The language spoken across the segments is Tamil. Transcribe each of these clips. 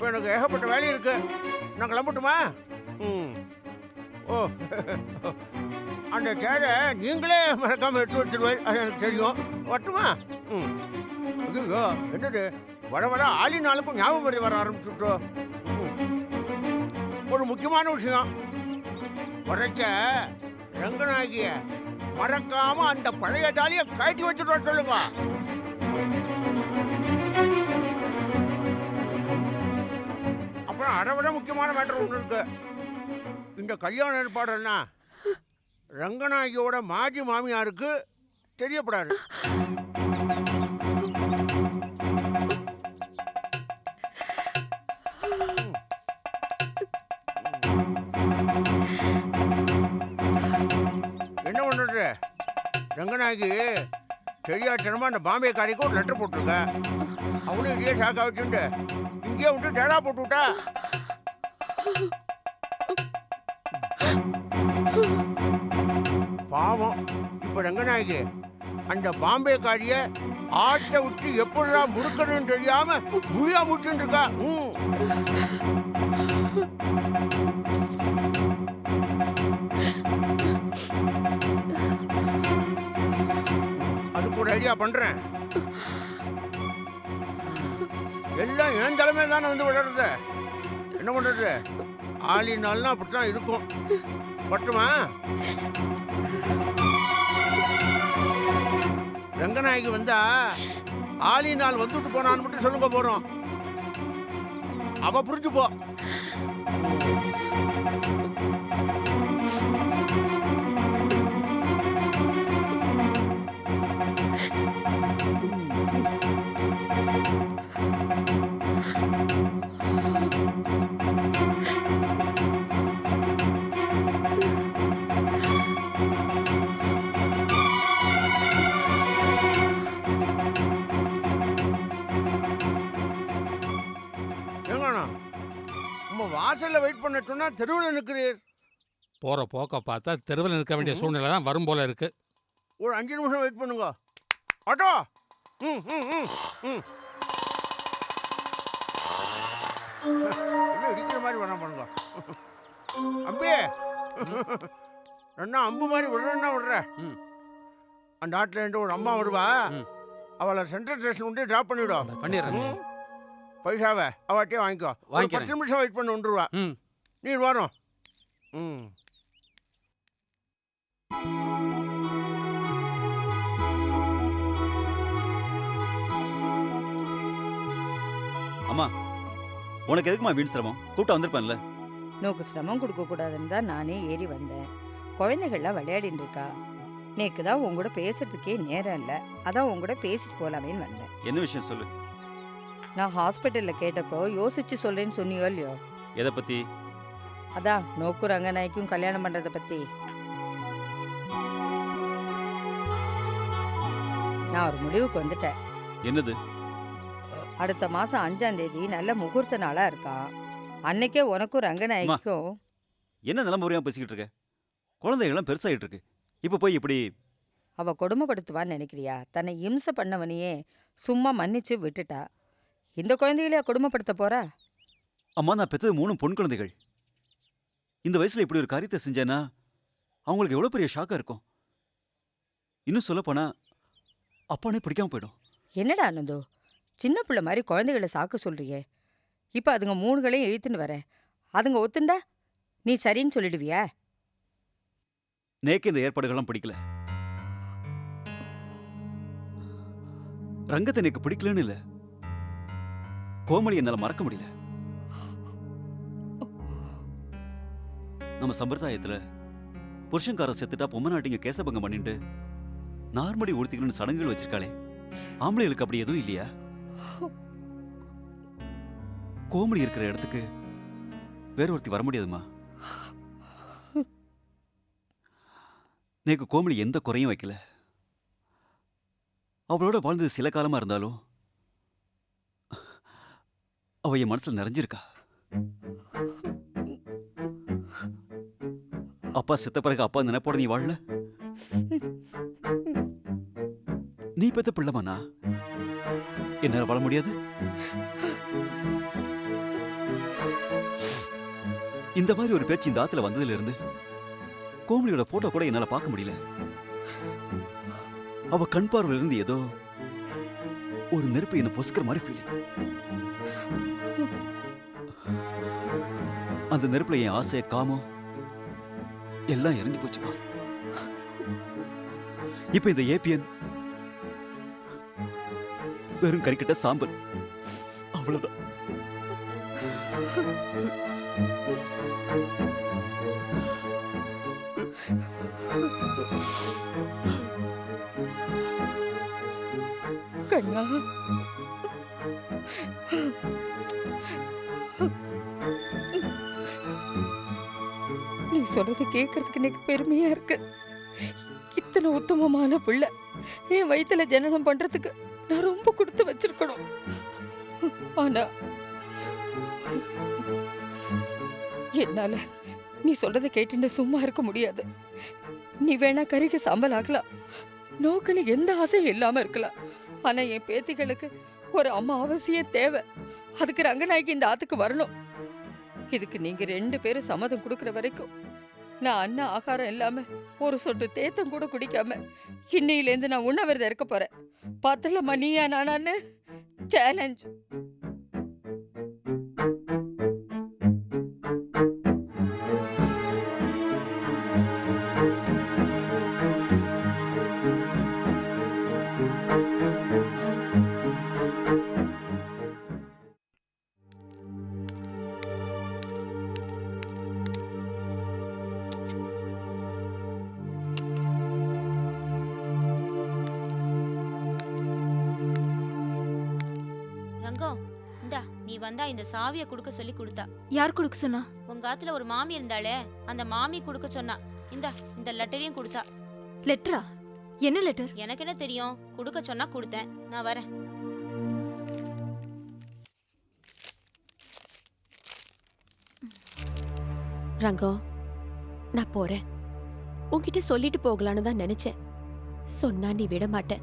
இப்போ எனக்கு ஏகப்பட்ட வேலை இருக்கு. நான் கிளம்பட்டுமா? ம். ஓ. அந்த சேரை நீங்களே மறக்காமல் எடுத்து வச்சிருவேன் அது எனக்கு தெரியும். வரட்டுமா? ம். ஐயோ என்னது? வர வர ஆளினாலுக்கும் ஞாபகம் வரி வர ஆரம்பிச்சுட்டோ. ஒரு முக்கியமான விஷயம். உரைச்ச ரங்கநாயகிய மறக்காம அந்த பழைய தாலியை கழட்டி வச்சுட்டு சொல்லுங்க. அப்புறம் அதை விட முக்கியமான மேட்டர் ஒன்று இருக்கு. இந்த கல்யாண ஏற்பாடுன்னா ரங்கநாயகியோட மாஜி மாமியாருக்கு தெரியப்படாது. என்ன பண்ணுறது ரங்கநாயகி தெரியாட்டனமா அந்த பாம்பே காரிக்கு ஒரு லெட்டர் போட்டிருக்க. அவனும் இதே ஷாக்காக வச்சுட்டு இங்கேயே விட்டு டேடா போட்டு விட்டா பாவம் இப்ப ரங்கநாயகி அந்த பாம்பே காரிய ஆட்டை விட்டு எப்படிலாம் முறுக்கணும்னு தெரியாம முழியா முடிச்சுட்டு இருக்கா? ம். அதுக்கு ஒரு ஐடியா பண்றேன். எல்லாம் என் தலைமையில் தானே வந்து விளையாடுறது. என்ன பண்றது? ஆளினாலும் அப்படித்தான் இருக்கும். பட்டுமா? ரங்கநாயகி வந்தா நாள் வந்துட்டு போனான்னு மட்டும் சொல்லுங்க போகிறோம் அவ புரிஞ்சு பண்ணட்டும்னா தெருவில் நிற்கிறீர்? போற போக்க பார்த்தா தெருவில் நிற்க வேண்டிய சூழ்நிலை தான் வரும் போல இருக்கு. ஒரு அஞ்சு நிமிஷம் வெயிட் பண்ணுங்க. ஆட்டோ! ம் ம் ம் ம். என்ன இடிக்கிற மாதிரி வேணாம் பண்ணுங்க. அம்பி! ரெண்டா அம்பு மாதிரி விடுறேன்னா விடுற? ம். அந்த ஆட்டில் இருந்து ஒரு அம்மா வருவா. அவளை சென்ட்ரல் ஸ்டேஷன் கொண்டு ட்ராப் பண்ணிவிடும் பண்ணிடுறேன். பைசாவை அவட்டே வாங்கிக்கோ. ஒரு வாங்கிக்கிறேன். பத்து நிமிஷம் வெயிட் பண்ணி வந்துருவா. ம் நீ வரும் ம் அம்மா உனக்கு எதுக்குமா வீண் சிரமம்? கூப்பிட்டா வந்திருப்பேன்ல. நோக்கு சிரமம் கொடுக்க கூடாதுன்னு தான் நானே ஏறி வந்தேன். குழந்தைகள்லாம் விளையாடிட்டு இருக்கா? நேக்கு தான் உன் கூட பேசுறதுக்கே நேரம் இல்லை. அதான் உன் கூட பேசிட்டு போலாமேன்னு வந்தேன். என்ன விஷயம் சொல்லு? நான் ஹாஸ்பிட்டல்ல கேட்டப்போ யோசிச்சு சொல்றேன்னு சொன்னியோ இல்லையோ? எதை பத்தி? அதான் நோக்கு ரங்கநாய்க்கும் கல்யாணம் பண்றத பத்தி. நான் ஒரு முடிவுக்கு வந்துட்டேன். என்னது? அடுத்த மாசம் அஞ்சாம் தேதி நல்ல முகூர்த்த நாளா இருக்கா? அன்னைக்கே உனக்கும் ரங்கநாயகிக்கும் என்ன நிலம முறையா பேசிக்கிட்டு இருக்க? குழந்தைகள்லாம் பெருசாகிட்டு இருக்கு. இப்போ போய் இப்படி அவ கொடுமைப்படுத்துவான்னு நினைக்கிறியா? தன்னை இம்சை பண்ணவனையே சும்மா மன்னிச்சு விட்டுட்டா. இந்த குழந்தைகளையா கொடுமைப்படுத்த போறா? அம்மா நான் பெற்றது மூணு பொன் குழந்தைகள். இந்த வயசுல இப்படி ஒரு காரியத்தை செஞ்சேன்னா அவங்களுக்கு எவ்வளோ பெரிய ஷாக்கா இருக்கும். இன்னும் சொல்ல போனா அப்பானே பிடிக்காம போயிடும். என்னடா ஆனந்தோ சின்ன பிள்ளை மாதிரி குழந்தைகளை சாக்க சொல்றியே. இப்போ அதுங்க மூணுகளையும் இழுத்துன்னு வர. அதுங்க ஒத்துண்டா? நீ சரின்னு சொல்லிடுவியா? நேக்கு இந்த ஏற்பாடுகள்லாம் பிடிக்கல. ரங்கத்தை எனக்கு பிடிக்கலன்னு இல்ல. கோமளி என்னால மறக்க முடியல. நம்ம சம்பிரதாயத்துல புருஷன்காரன் செத்துட்டா பொம்மநாட்டிங்க கேசபங்கம் பண்ணிட்டு நார்மடி உடுத்திக்கணும்னு சடங்குகள் வச்சிருக்காளே. ஆம்பளைகளுக்கு அப்படி எதுவும் இல்லையா? கோமடி இருக்கிற இடத்துக்கு வேற ஒருத்தி வர முடியாதுமா? நேக்கு கோமளி எந்த குறையும் வைக்கல. அவளோட வாழ்ந்தது சில காலமா இருந்தாலும் அவ என் மனசுல நிறைஞ்சிருக்கா. அப்பா செத்த பிறகு அப்பா நினைப்போட நீ வாழல? நீ பெத்த பிள்ளைமாண்ணா? என்னால வாழ முடியாது. இந்த மாதிரி ஒரு பேச்சு இந்த ஆத்துல வந்ததுல இருந்து கோமலியோட போட்டோ கூட என்னால பார்க்க முடியல. அவ கண் பார்வையில இருந்து ஏதோ ஒரு நெருப்பு என்ன பொசுக்கிற மாதிரி ஃபீலிங் அந்த நெருப்புல என் ஆசை காமம் எல்லாம் இறங்கி போச்சுமா? இப்ப இந்த ஏபிஎன் வெறும் கறிக்கிட்ட சாம்பல். அவ்வளவுதான். கண்ணா சொல்றது கேட்கறதுக்கு எனக்கு பெருமையா இருக்கு. இத்தனை உத்தமமான பிள்ளை. என் வயித்துல ஜனனம் பண்றதுக்கு நான் ரொம்ப கொடுத்து வச்சிருக்கணும். ஆனா என்னால நீ சொல்றதை கேட்டுட்டு சும்மா இருக்க முடியாது. நீ வேணா கறிக்கு சாம்பல் ஆகலாம் நோக்குன்னு எந்த ஆசையும் இல்லாம இருக்கலாம். ஆனா என் பேத்திகளுக்கு ஒரு அம்மா அவசியம் தேவை. அதுக்கு ரங்கநாயகி இந்த ஆத்துக்கு வரணும். இதுக்கு நீங்க ரெண்டு பேரும் சம்மதம் கொடுக்கற வரைக்கும் நான் அண்ணா ஆகாரம் இல்லாம ஒரு சொட்டு தேத்தம் கூட குடிக்காம இன்னையிலேருந்து நான் உண்ணவிரதம் இருக்க போறேன். பார்த்தலம்மா நீயா நானான்னு? சேலஞ்ச் வந்தா இந்த சாவியை கொடுக்க சொல்லி கொடுத்தா. யார் கொடுக்க சொன்னா? உங்க ஆத்துல ஒரு மாமி இருந்தாளே அந்த மாமி கொடுக்க சொன்னா. இந்தா இந்த லெட்டரையும் கொடுத்தா. லெட்டரா? என்ன லெட்டர்? எனக்கு என்ன தெரியும்? கொடுக்க சொன்னா கொடுத்தேன். நான் வரேன். ரங்கம் நான் போறேன். உன்கிட்ட சொல்லிட்டு போகலான்னு தான் நினைச்சேன். சொன்னா நீ விட மாட்ட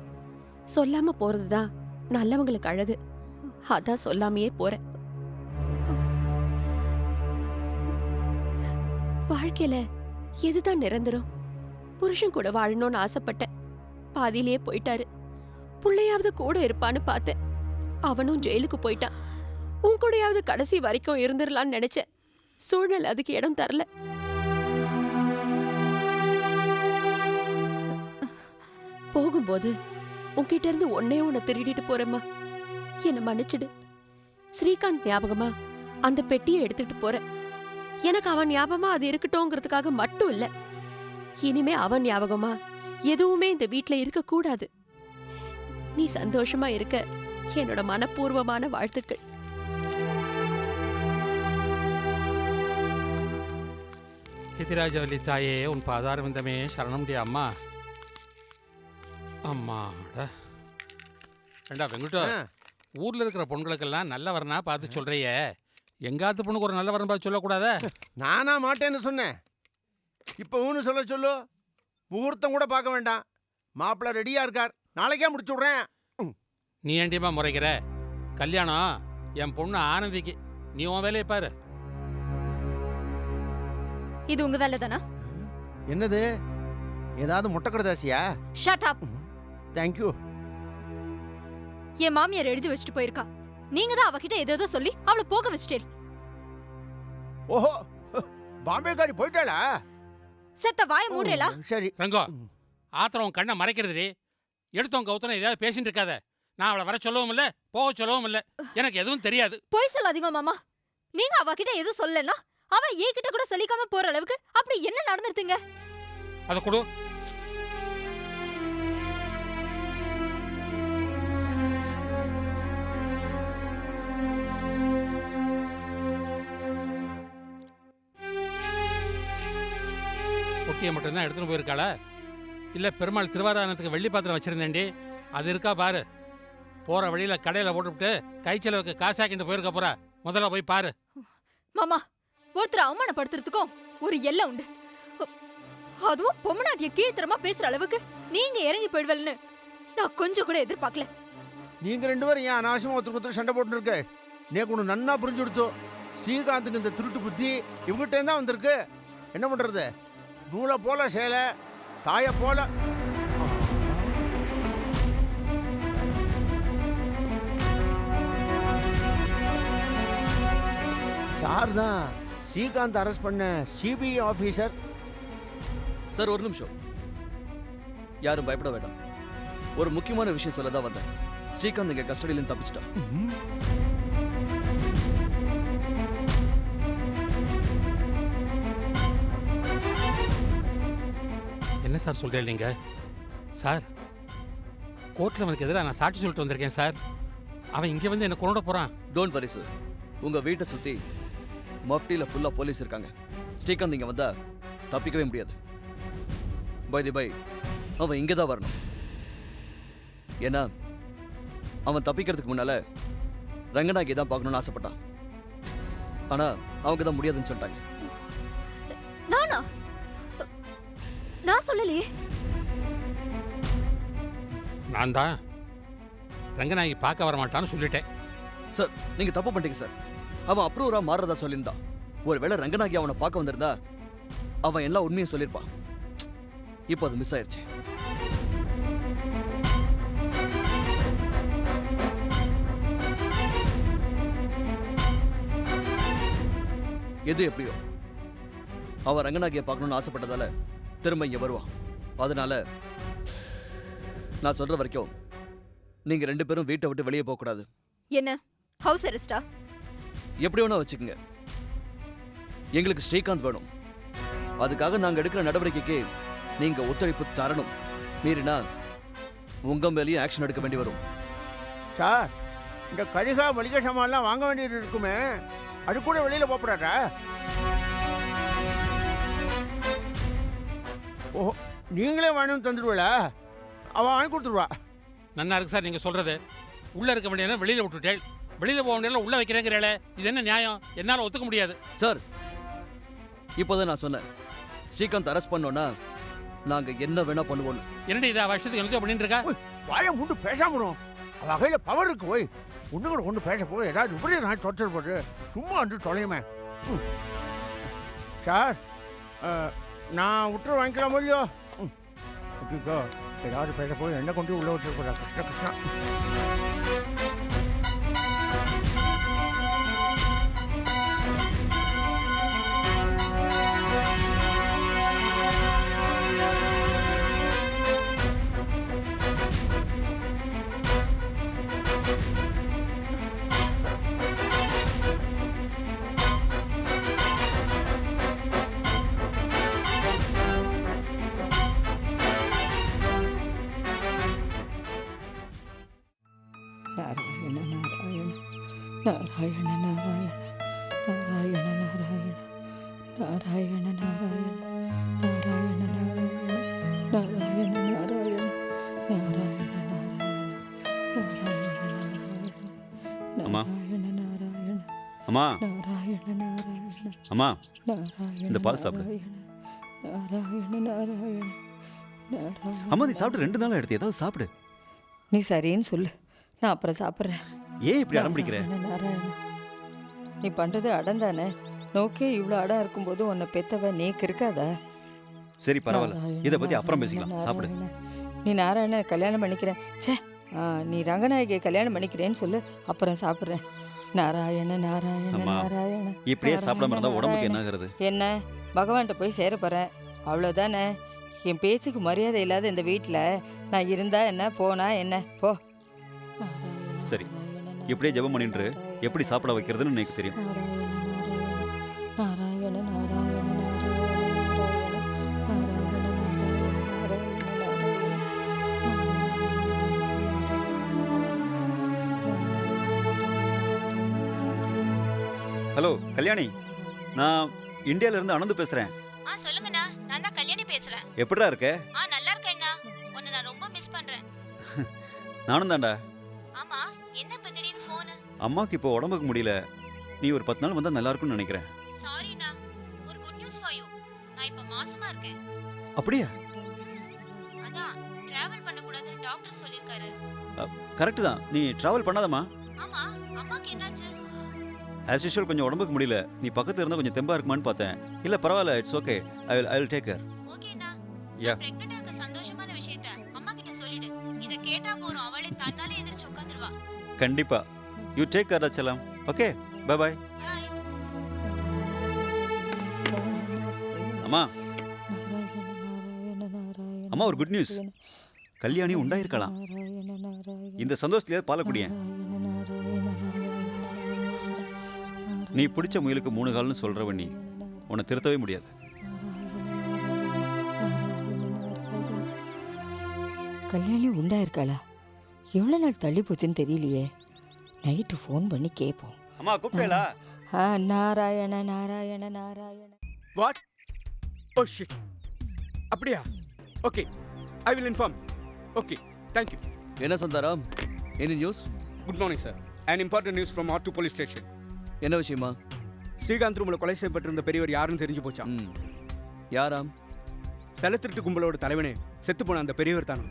சொல்லாம போறதுதான் நல்லவங்களுக்கு அழகு. அதான் சொல்லாமையே போறேன். வாழ்க்கையில எதுதான் நிரந்தரம்? புருஷன் கூட வாழணும்னு ஆசைப்பட்டேன். பாதியிலேயே போயிட்டாரு. புள்ளையாவது கூட இருப்பான்னு பார்த்தேன். அவனும் ஜெயிலுக்கு போயிட்டான். உன் கூடயாவது கடைசி வரைக்கும் இருந்துடலான்னு நினைச்சேன். சூழ்நிலை அதுக்கு இடம் தரல. போகும்போது உன்கிட்ட இருந்து ஒன்னே உன்னை திருடிட்டு போறேம்மா. என்னை மன்னிச்சிடு. ஸ்ரீகாந்த் ஞாபகமா அந்த பெட்டியை எடுத்துட்டு போறேன். எனக்கு அவன் ஞாபகமா அது இருக்கட்டும்ங்கிறதுக்காக மட்டும் இல்ல. இனிமே அவன் ஞாபகமா எதுவுமே இந்த வீட்ல இருக்க கூடாது. நீ சந்தோஷமா இருக்க. என்னோட மனப்பூர்வமான வாழ்த்துக்கள். கிதிராஜவல்லி தாயே உன் பாதாரவிந்தமே சரணம்டி அம்மா. அம்மாடா. ஏண்டா வெங்குட்டோ ஆ. ஊர்ல இருக்கிற பொண்களுக்கெல்லாம் நல்ல வரனா பார்த்து சொல்றியே. எங்காத்து பொண்ணுக்கு ஒரு நல்ல வரன் பார்த்து சொல்லக்கூடாதா? நானா மாட்டேன்னு சொன்னேன். இப்போ ஊன்னு சொல்ல சொல்லு. முகூர்த்தம் கூட பார்க்க வேண்டாம். மாப்பிள்ளை ரெடியா இருக்கார். நாளைக்கே முடிச்சு விட்றேன். நீ ஏண்டியமா முறைக்கிற? கல்யாணம் என் பொண்ணு ஆனந்திக்கு. நீ உன் வேலையை பாரு. இது உங்க வேலை தானா? என்னது? ஏதாவது முட்டை கடைதாசியா ஷட் அப் தேங்க்யூ என் மாமியார் எழுதி வச்சுட்டு போயிருக்கா. நீங்க தான் அவகிட்ட ஏதேதோ சொல்லி அவளை போக வச்சுட்டே ஓஹோ பாம்பேக்காரி போயிட்டாளா? செத்த வாய மூடுறேலா சரி. ரங்கோ ஆத்திரம் உன் கண்ணை மறைக்கிறது எடுத்தவங்க கவுத்தனம் ஏதாவது பேசிட்டு இருக்காத. நான் அவளை வர சொல்லவும் இல்லை போக சொல்லவும் இல்லை. எனக்கு எதுவும் தெரியாது. பொய் சொல்லாதீங்க மாமா. நீங்க அவகிட்ட எதுவும் சொல்லலன்னா அவ என்கிட்ட கூட சொல்லிக்காம போற அளவுக்கு அப்படி என்ன நடந்துருத்துங்க அதை கொடு. மட்டும்தான் எடுத்துன்னு போயிருக்காளா? இல்லை பெருமாள் திருவாராயணத்துக்கு வெள்ளி பாத்திரம் வச்சிருந்தேன்டி. அது இருக்கா பாரு. போற வழியில கடையில போட்டுவிட்டு கை செலவுக்கு காசாக்கிட்டு போயிருக்க போறா. முதல்ல போய் பாரு. மாமா ஒருத்தரை அவமானப்படுத்துறதுக்கும் ஒரு எல்லை உண்டு. அதுவும் பொம்மநாட்டிய கீழ்த்தரமா பேசுற அளவுக்கு நீங்க இறங்கி போயிடுவல்னு நான் கொஞ்சம் கூட எதிர்பார்க்கல. நீங்க ரெண்டு பேரும் ஏன் அனாவசியமா ஒருத்தருக்கு ஒருத்தர் சண்டை போட்டு இருக்கு நேக்கு ஒன்று நன்னா புரிஞ்சு கொடுத்தோ ஸ்ரீகாந்துக்கு இந்த திருட்டு புத்தி இவங்கிட்டே தான் வந்திருக்கு. என்ன பண்றது? நூலை போல சேலை தாயை போல. சார் தான் ஸ்ரீகாந்த் அரெஸ்ட் பண்ண சிபிஐ ஆஃபீஸர் சார் ஒரு நிமிஷம். யாரும் பயப்பட வேண்டாம். ஒரு முக்கியமான விஷயம் சொல்ல தான் வந்தேன். ஸ்ரீகாந்த் இங்க கஸ்டடியில தப்பிச்சிட்டான். என்ன சார் சொல்கிறேன் நீங்க? சார் கோர்ட்டில் அவனுக்கு எதிராக நான் சாட்சி சொல்லிட்டு வந்திருக்கேன் சார். அவன் இங்கே வந்து என்னை கொண்டு போகிறான் டோன்ட் வரி சார் உங்க வீட்டை சுத்தி மஃப்டியில ஃபுல்லா போலீஸ் இருக்காங்க. ஸ்ரீகாந்த் இங்க வந்தா தப்பிக்கவே முடியாது. பை தி பை அவன் இங்க தான் வரணும். ஏன்னா அவன் தப்பிக்கிறதுக்கு முன்னால ரங்கநாயகி தான் பார்க்கணும்னு ஆசைப்பட்டான். ஆனா அவங்க தான் முடியாதுன்னு சொல்லிட்டாங்க. நானா? நான் சொல்லலையே. நான் தான். ரங்கநாயகி பார்க்க வர மாட்டான்னு சொல்லிட்டேன். சார் நீங்க தப்பு பண்ணிட்டீங்க சார். அவன் அப்ரூவரா மாறுறதா சொல்லியிருந்தான் ஒருவேளை ரங்கநாயகி அவனை பார்க்க வந்திருந்தா அவன் எல்லா உண்மையும் சொல்லியிருப்பான் இப்போ அது மிஸ் ஆயிடுச்சு எது எப்படியோ அவன் ரங்கநாயகியை பார்க்கணும்னு ஆசைப்பட்டதால திரும்ப இங்க வருவான் அதனால நான் சொல்ற வரைக்கும் நீங்க ரெண்டு பேரும் வீட்டை விட்டு வெளியே போக கூடாது. என்ன? ஹவுஸ் அரெஸ்டா எப்படி வேணா வச்சுக்கோங்க. எங்களுக்கு ஸ்ரீகாந்த் வேணும். அதுக்காக நாங்க எடுக்கிற நடவடிக்கைக்கு நீங்க ஒத்துழைப்பு தரணும். மீறினா உங்க மேலேயும் ஆக்ஷன் எடுக்க வேண்டி வரும். சார் இந்த கரிகா மளிகை சாமான்லாம் வாங்க வேண்டியது இருக்குமே. அது கூட வெளியில போப்படாட்டா ஓஹோ நீங்களே வேணும்னு தந்துடுவல? அவன் வாங்கி கொடுத்துருவா நன்னா இருக்கு சார் நீங்கள் சொல்கிறது உள்ளே இருக்க வேண்டியதை வெளியில் விட்டுட்டேன் வெளியில் போக வேண்டியதில் உள்ளே வைக்கிறேங்கிறேளே இது என்ன நியாயம்? என்னால் ஒத்துக்க முடியாது. சார் இப்போதான் நான் சொன்னேன். ஸ்ரீகாந்த் அரெஸ்ட் பண்ணோன்னா நாங்க என்ன வேணா பண்ணுவோம் என்னடி இதை அவ இஷ்டத்துக்கு எழுதி பண்ணிட்டு இருக்கா? வாயை மூண்டு பேசாமடும் அவ வகையில் பவர் இருக்கு போய் ஒன்று கூட ஒன்று பேச போய் ஏதாவது இப்படி நான் தொச்சல் போட்டு சும்மா வந்து தொலையுமே. ம். சார் நான் விட்டுரு வாங்கிக்கலாம் இல்லையோ ம். ஓகேக்கோ ஏதாவது பேச போய் என்ன கொண்டு உள்ளே வச்சிருக்கா கிருஷ்ணா கிருஷ்ணா. நாராயண நாராயண நாராயண நாராயண நாராயண நாராயண நாராயண நாராயண நாராயண நாராயண நாராயண நாராயண நாராயண நாராயண அம்மா. அம்மா நாராயண நாராயண அம்மா. நாராயண இந்த பால் சாப்பிடு. நாராயண நாராயண நாராயண அம்மா நீ சாப்பிட்டு ரெண்டு நாள் எடுத்து ஏதாவது சாப்பிடு. நீ சரின்னு சொல்லு. நான் அப்புறம் சாப்பிட்றேன். ஏன் இப்படி அடம் பிடிக்கிற? நாராயண. நீ பண்றது அடம் தானே? நோக்கே இவ்வளோ அடம் இருக்கும்போது உன்னை பெத்தவ நீக்கு இருக்காதா? சரி பரவாயில்ல. இதை பத்தி அப்புறம் பேசிக்கலாம். சாப்பிடு. நீ நாராயண கல்யாணம் பண்ணிக்கிறேன். ச்சே ஆ, நீ ரங்கநாயகியை கல்யாணம் பண்ணிக்கிறேன்னு சொல்லு. அப்புறம் சாப்பிட்றேன். நாராயண நாராயண அம்மா, நாராயண இப்படியே சாப்பிடாம இருந்தா உடம்புக்கு என்ன ஆகுறது? என்ன? பகவான்கிட்ட போய் சேர போகிறேன் அவ்வளோதானே என் பேச்சுக்கு மரியாதை இல்லாத இந்த வீட்டில் நான் இருந்தா என்ன போனா என்ன? போ. சரி, இப்படியே ஜெபம் இரு. எப்படி சாப்பிட வைக்கிறதுன்னு எனக்கு தெரியும். ஹலோ கல்யாணி. நான் இந்தியால இருந்து அனந்து பேசுறேன். ஆ சொல்லுங்கண்ணா. நான் தான் கல்யாணி பேசுறேன். எப்படிடா இருக்க? ஆ நல்லா இருக்கேண்ணா. உன்னை நான் ரொம்ப மிஸ் பண்றேன். நானும் தான்டா. ஃபோனு அம்மாக்கு இப்போ உடம்புக்கு முடியல. நீ ஒரு பத்து நாள் வந்தா நல்லா இருக்கும்னு நினைக்கிறேன் சாரிண்ணா ஒரு குட் நியூஸ் ஃபார் யூ நான் இப்ப மாசமா இருக்கேன். அப்படியா? அதான் டிராவல் பண்ண கூடாதுன்னு டாக்டர் சொல்லிருக்காரு கரெக்டு தான். நீ டிராவல் பண்ணாதம்மா. ஆமா அம்மாக்கு என்னாச்சு? ஆஸ் யூஷுவல் கொஞ்சம் உடம்புக்கு முடியல. நீ பக்கத்துல இருந்தா கொஞ்சம் தெம்பா இருக்குமான்னு பார்த்தேன். இல்ல பரவாயில்ல it's okay I will I will take care ஓகேண்ணா Yeah. பிரெக்னெண்டா இருக்க சந்தோஷமான விஷயத்த அம்மா கிட்ட சொல்லிடு. இத கேட்டா போறோம் அவளே தன்னாலே எந்திரிச்சு உட்காந்துருவா. கண்டிப்பா. யூ டேக் கேர் செல்லாம் ஓகே பை பாய் அம்மா. அம்மா ஒரு குட் நியூஸ் கல்யாணி உண்டாயிருக்கலாம். இந்த சந்தோஷத்துலயே பால குடியேன் நீ பிடிச்ச முயலுக்கு மூணு கால்னு சொல்றவன் நீ உன்னை திருத்தவே முடியாது. கல்யாணி உண்டாயிருக்காளா? எவ்வளோ நாள் தள்ளி போச்சுன்னு தெரியலையே. நைட்டு ஃபோன் பண்ணி கேட்போம் அம்மா கூப்பிட்டேலா? ஆ Narayana Narayana Narayana. What oh shit அப்படியா? Okay I will inform okay thank you என்ன Santharam? Any news good morning sir and important news from R two police station என்ன விஷயமா? ஸ்ரீகாந்த் ரூமில் கொலை செய்யப்பட்டிருந்த பெரியவர் யாருன்னு தெரிஞ்சு போச்சா? ம். யாராம்? செலத்திருட்டு கும்பலோட தலைவனே. செத்து போன அந்த பெரியவர் தானே.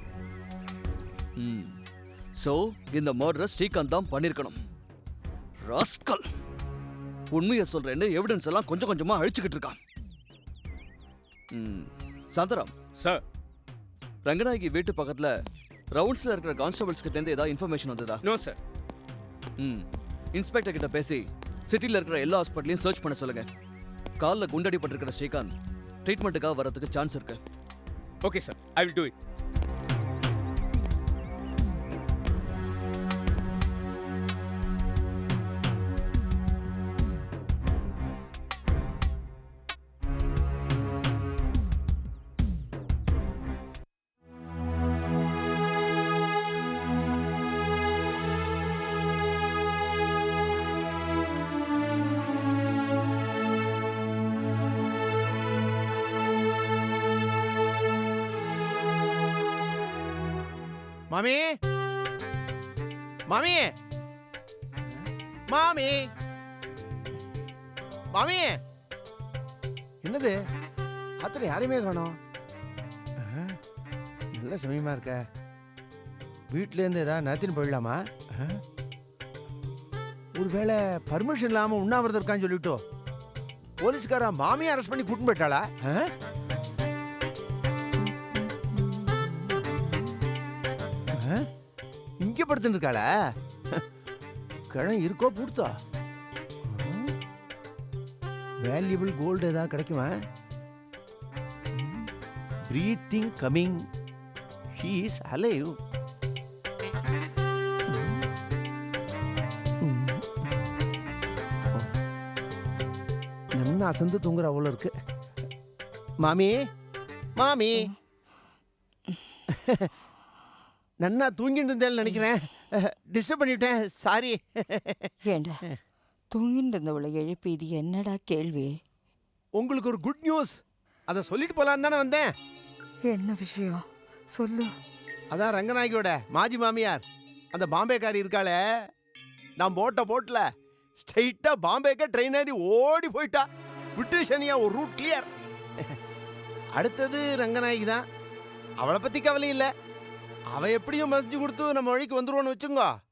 ம். ஸோ இந்த மர்டரை ஸ்ரீகாந்த் தான் பண்ணியிருக்கணும் ராஸ்கல் உண்மையை சொல்றேன்னு எவிடன்ஸ் எல்லாம் கொஞ்சம் கொஞ்சமா அழிச்சுக்கிட்டு இருக்கான். ம் சாந்தராம் சார். ரங்கநாயகி வீட்டு பக்கத்துல ரவுண்ட்ஸ்ல இருக்கிற கான்ஸ்டபிள்ஸ் கிட்ட இருந்து ஏதாவது இன்ஃபர்மேஷன் வந்ததா? நோ சார் ம் இன்ஸ்பெக்டர் கிட்ட பேசி சிட்டில இருக்கிற எல்லா ஹாஸ்பிட்டலையும் சர்ச் பண்ண சொல்லுங்க. காலில் குண்டடிப்பட்டிருக்கிற ஸ்ரீகாந்த் ட்ரீட்மெண்ட்டுக்காக வரதுக்கு சான்ஸ் இருக்கு. Okay sir I will do it மாமி. மாமி. மாமி. என்னது? ஆத்துல யாரையுமே காணோம். நல்ல சமயமா இருக்க. வீட்ல இருந்து ஏதாவது நத்தின்னு போயிடலாமா. ஒருவேளை பர்மிஷன் இல்லாம உண்ணாவிரதம் இருக்கான்னு சொல்லிட்டோ. போலீஸ்காரா மாமியை அரெஸ்ட் பண்ணி கூட்டின்னு போயிட்டாளா? இங்க படுத்துட்டு இருக்காள கிழம் இருக்கோ பூர்த்தா வேல்யூபிள் கோல்டு ஏதாவது கிடைக்குமா? Breathing coming he is alive நன்னா அசந்து தூங்குற அவ்வளோ இருக்கு. மாமி மாமி. நன்னா தூங்கிட்டு இருந்தேன்னு நினைக்கிறேன். டிஸ்டர்ப் பண்ணிட்டேன் சாரி ஏண்டா? தூங்கிட்டு இருந்தவளை எழுப்பி இது என்னடா கேள்வி? உங்களுக்கு ஒரு குட் நியூஸ் அதை சொல்லிட்டு போலான்னு தானே வந்தேன். என்ன விஷயம்? சொல்லு. அதான் ரங்கநாயகியோட மாஜி மாமியார். அந்த பாம்பேக்காரி இருக்காளே. நான் போட்ட போட்டில் ஸ்ட்ரைட்டாக பாம்பேக்கே ட்ரெயின் ஏறி ஓடி போயிட்டா. விட்டு சனியா ஒரு ரூட் கிளியர் அடுத்தது ரங்கநாயகி தான் அவளை பற்றி கவலை இல்லை. அவ எப்படியும் மசிஞ்சு கொடுத்து நம்ம வழிக்கு வந்துருவோன்னு வச்சுங்க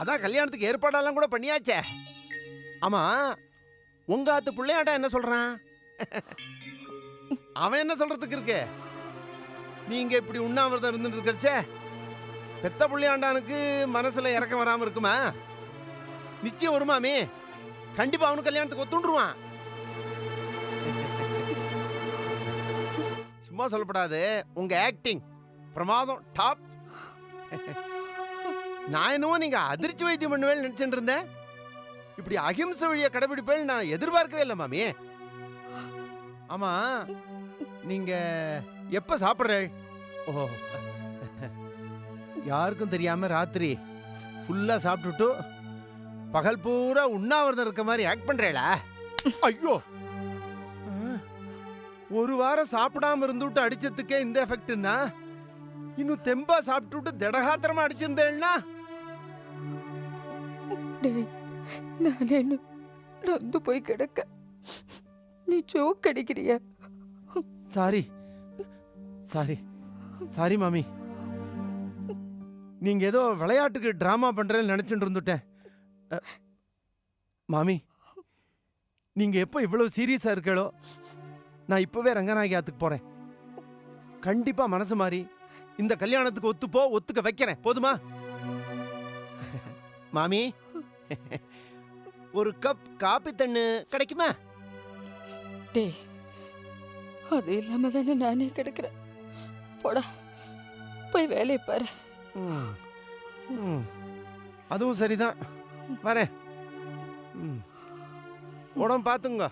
அதான் கல்யாணத்துக்கு ஏற்பாடெல்லாம் கூட பண்ணியாச்சே. ஆமா உங்க ஆத்து பிள்ளையாட்டா என்ன சொல்றான்? அவன் என்ன சொல்றதுக்கு இருக்கு? நீங்க இப்படி உண்ணாவிரதம் இருந்துட்டு இருக்கச்சே. பெத்த புள்ளையாண்டானுக்கு மனசுல இறக்கம் வராம இருக்குமா? நிச்சயம் வருமாமே கண்டிப்பா அவனுக்கு கல்யாணத்துக்கு ஒத்துண்டுருவான் சும்மா சொல்லப்படாது. உங்க ஆக்டிங் பிரமாதம் டாப். நான் என்னவோ நீங்க அதிர்ச்சி வைத்தியம் பண்ணுவேன்னு நினைச்சிட்டு இருந்தேன். இப்படி அகிம்சை வழியை கடைபிடிப்பேன்னு நான் எதிர்பார்க்கவே இல்லை மாமி. ஆமா நீங்க எப்ப சாப்பிட்றேள் ஓ. யாருக்கும் தெரியாம ராத்திரி ஃபுல்லா சாப்பிட்டுட்டு பகல் பூரா உண்ணாவிரதம் இருக்க மாதிரி ஆக்ட் பண்றேளா ஐயோ. ஒரு வாரம் சாப்பிடாம இருந்துட்டு அடிச்சதுக்கே இந்த எஃபெக்ட்னா இன்னும் தெம்பா சாப்பிட்டுட்டு திடகாத்திரமா அடிச்சிருந்தேன்னா டேய் நான் என்ன நொந்து போய் கிடக்க நீ ஜோக் அடிக்கிறியா சாரி சாரி சாரி மாமி நீங்க ஏதோ விளையாட்டுக்கு டிராமா பண்றேன்னு நினைச்சிட்டு இருந்துட்டேன் மாமி நீங்க எப்போ இவ்வளவு சீரியஸா இருக்களோ நான் இப்பவே ரங்கநாயகி ஆத்துக்கு போறேன் கண்டிப்பா மனசு மாறி இந்த கல்யாணத்துக்கு ஒத்துப்போ ஒத்துக்க வைக்கிறேன். போதுமா? மாமி ஒரு கப் காப்பி தண்ணு கிடைக்குமா? டேய் அது இல்லாம தானே நானே கிடக்குறேன். போடா போய் வேலையை பாரு. அதுவும் சரிதான். வரேன். உடம்பு பார்த்துங்க.